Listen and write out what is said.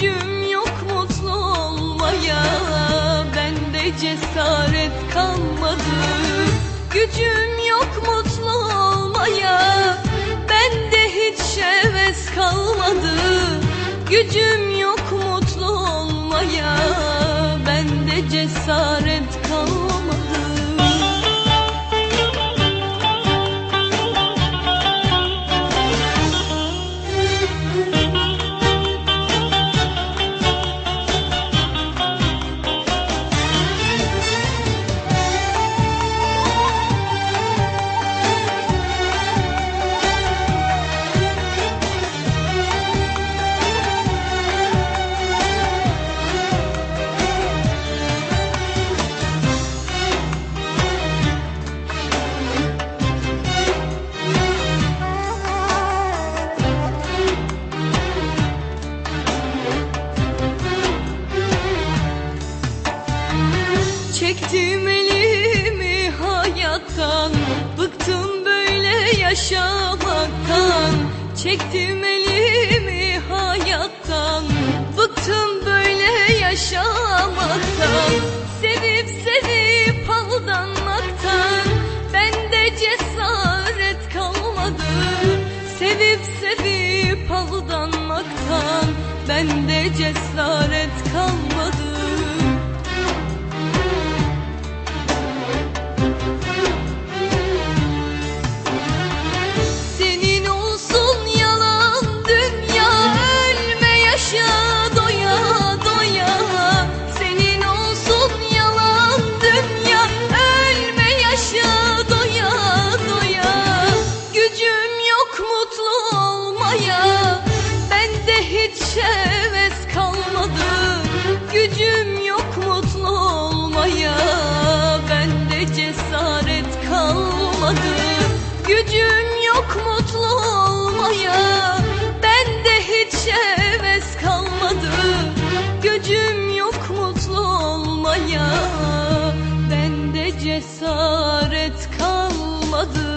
gücüm yok mutlu olmaya. Bende cesaret kalmadı. Gücüm yok mutlu olmaya. Bende hiç heves kalmadı. Gücüm Çektim elimi hayattan. Bıktım böyle yaşamaktan. Çektim elimi hayattan. Bıktım böyle yaşamaktan. Sevip sevip aldanmaktan. Bende cesaret kalmadı. Sevip sevip aldanmaktan. Bende cesaret kalmadı Gücüm yok mutlu olmaya. Bende cesaret kalmadı. Gücüm yok mutlu olmaya. Bende hiç heves kalmadı. Gücüm yok mutlu olmaya. Bende cesaret kalmadı